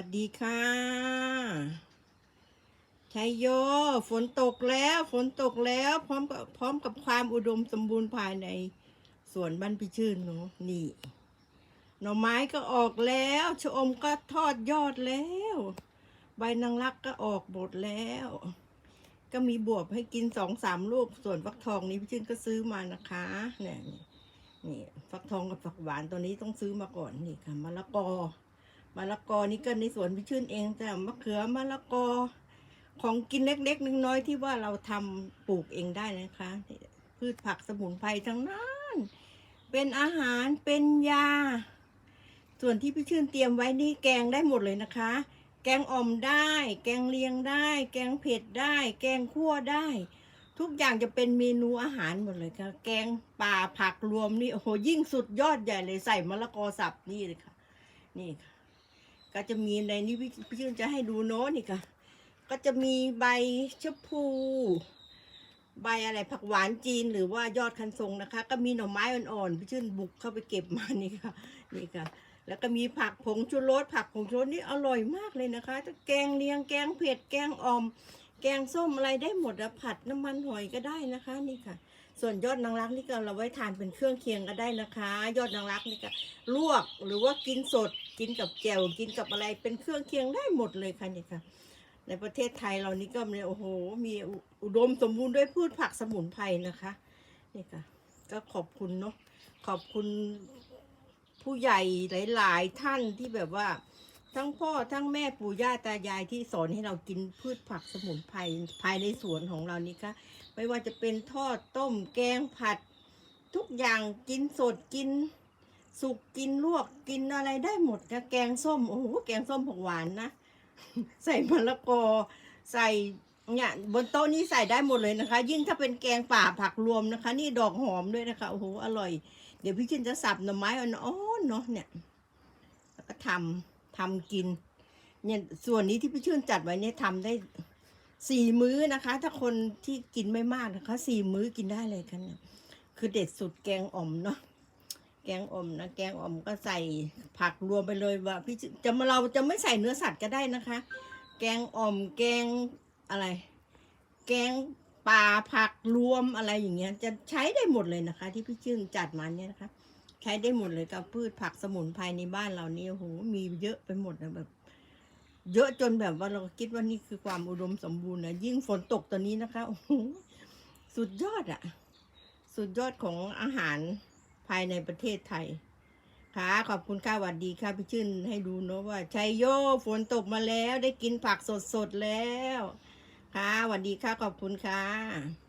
วัสดีค่ะชัยโย ฝนตกแล้ว ฝนตกแล้ว พร้อมกับพร้อมกับความอุดมสมบูรณ์ภายในสวนบ้านพิชื่นเนาะนี่ หน่อไม้ก็ออกแล้วชะอมก็ทอดยอดแล้ว ใบนางรักก็ออกหมดแล้ว ก็มีบวบให้กินสองสามลูก ส่วนฟักทองนี้พี่ชื่นก็ซื้อมานะคะเนี่ยนี่นี่ฟักทองกับฝักหวานตัวนี้ต้องซื้อมาก่อนนี่ค่ะมะละกอ มะละกอนี่ก็ในสวนพี่ชื่นเองแต่มะเขือมะละกอ ของกินเล็กๆน้อยๆที่ว่าเราทำปลูกเองได้นะคะ พืชผักสมุนไพรทั้งนั้นเป็นอาหารเป็นยา ส่วนที่พี่ชื่นเตรียมไว้นี่แกงได้หมดเลยนะคะ แกงอ่อมได้ แกงเลียงได้ แกงเผ็ดได้ แกงคั่วได้ ทุกอย่างจะเป็นเมนูอาหารหมดเลยค่ะ แกงป่าผักรวมนี่โอ้โหยิ่งสุดยอดใหญ่เลยใส่มะละกอสับนี่เลยค่ะ นี่ค่ะ ก็จะมีในนี้พี่พี่ชื่นจะให้ดูโน้ตนี่ค่ะ ก็จะมีใบชะพู ใบอะไรผักหวานจีนหรือว่ายอดคันทรงนะคะ ก็มีหน่อไม้อ่อนๆพี่ชื่นบุกเข้าไปเก็บมานี่ค่ะนี่ค่ะ แล้วก็มีผักผงชูรสผักผงชูรสนี่อร่อยมากเลยนะคะจะแกงเลียงแกงเผ็ดแกงอ่อม แกงส้มอะไรได้หมดอะผัดน้ำมันหอยก็ได้นะคะนี่ค่ะ ส่วนยอดนางรักนี่ก็เราไว้ทานเป็นเครื่องเคียงก็ได้นะคะ ยอดนางรักนี่ก็ลวกหรือว่ากินสด กินกับแจ่วกินกับอะไรเป็นเครื่องเคียงได้หมดเลยค่ะนี่ค่ะ ในประเทศไทยเรานี่ก็มีโอ้โห มีอุดมสมบูรณ์ด้วยพืชผักสมุนไพรนะคะนี่ค่ะ ก็ขอบคุณเนาะขอบคุณผู้ใหญ่หลาย ๆ ท่านที่แบบว่า ทั้งพ่อทั้งแม่ปู่ย่าตายายที่สอนให้เรากินพืชผักสมุนไพรภายในสวนของเรานี่ค่ะไม่ว่าจะเป็นทอดต้มแกงผัด ทุกอย่างกินสดกิน สุกกินลวกกินอะไรได้หมดค่ะแกงส้มโอ้โหแกงส้มผักหวานนะ ใส่มะละกอใส่เนี่ยบนโต๊ะนี้ใส่ได้หมดเลยนะคะ ยิ่งถ้าเป็นแกงป่าผักรวมนะคะ นี่ดอกหอมด้วยนะคะโอ้โหอร่อย เดี๋ยวพี่ชินจะสับหน่อไม้อ่อนๆเนาะเนี่ยแล้วก็ทำ ทำกิน เนี่ยส่วนนี้ที่พี่ชื่นจัดไว้เนี่ยทำได้สี่มื้อนะคะ ถ้าคนที่กินไม่มากนะคะสี่มื้อกินได้เลยค่ะเนี่ยคือเด็ดสุดแกงอ่อมเนาะแกงอ่อมนะแกงอ่อมก็ใส่ผักรวมไปเลยว่าพี่จะมาเราจะไม่ใส่เนื้อสัตว์ก็ได้นะคะ แกงอ่อมแกงอะไร แกงป่าผักรวมอะไรอย่างเงี้ย จะใช้ได้หมดเลยนะคะ ที่พี่ชื่นจัดมาเนี่ยนะคะ ใช้ได้หมดเลยกับพืชผักสมุนไพรในบ้านเรานี่โอ้โหมีเยอะไปหมดนะแบบ เยอะจนแบบว่าเราคิดว่านี่คือความอุดมสมบูรณ์นะยิ่งฝนตกตอนนี้นะคะโอ้โหสุดยอดอะสุดยอดของอาหารภายในประเทศไทยค่ะขอบคุณค่ะหวัดดีค่ะพี่ชื่นให้ดูเนอะว่าชัยโยฝนตกมาแล้วได้กินผักสดๆแล้ว ค่ะหวัดดีค่ะขอบคุณค่ะ